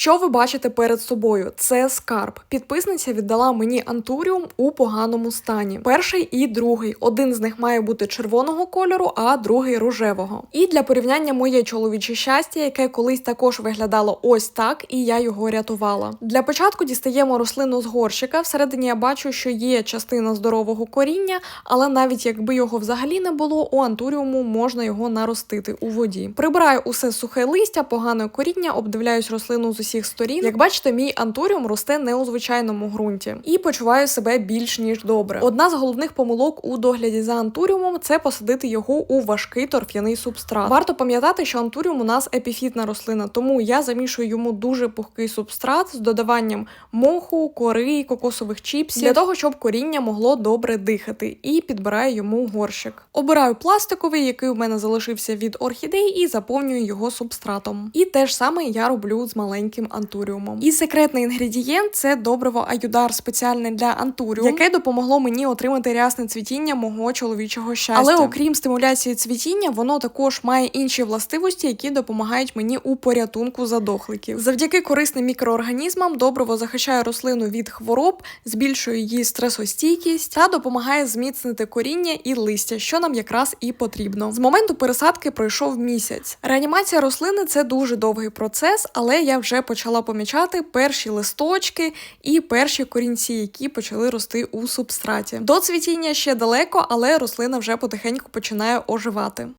Що ви бачите перед собою? Це скарб. Підписниця віддала мені антуріум у поганому стані. Перший і другий. Один з них має бути червоного кольору, а другий рожевого. І для порівняння моє чоловіче щастя, яке колись також виглядало ось так, і я його рятувала. Для початку дістаємо рослину з горщика. Всередині я бачу, що є частина здорового коріння, але навіть якби його взагалі не було, у антуріуму можна його наростити у воді. Прибираю усе сухе листя, погане коріння, обдивляюсь рослину з усіх сторін. Як бачите, мій антуріум росте не у звичайному ґрунті і почуваю себе більш ніж добре. Одна з головних помилок у догляді за антуріумом це посадити його у важкий торф'яний субстрат. Варто пам'ятати, що антуріум у нас епіфітна рослина, тому я замішую йому дуже пухкий субстрат з додаванням моху, кори, кокосових чіпсів для того, щоб коріння могло добре дихати, і підбираю йому горщик. Обираю пластиковий, який у мене залишився від орхідей, і заповнюю його субстратом. І те ж саме я роблю з маленьким антуріумом. І секретний інгредієнт це добриво аюдар спеціальне для антуріуму, яке допомогло мені отримати рясне цвітіння мого чоловічого щастя. Але окрім стимуляції цвітіння, воно також має інші властивості, які допомагають мені у порятунку задохликів. Завдяки корисним мікроорганізмам добриво захищає рослину від хвороб, збільшує її стресостійкість та допомагає зміцнити коріння і листя, що нам якраз і потрібно. З моменту пересадки пройшов місяць. Реанімація рослини це дуже довгий процес, але я вже почала помічати перші листочки і перші корінці, які почали рости у субстраті. До цвітіння ще далеко, але рослина вже потихеньку починає оживати.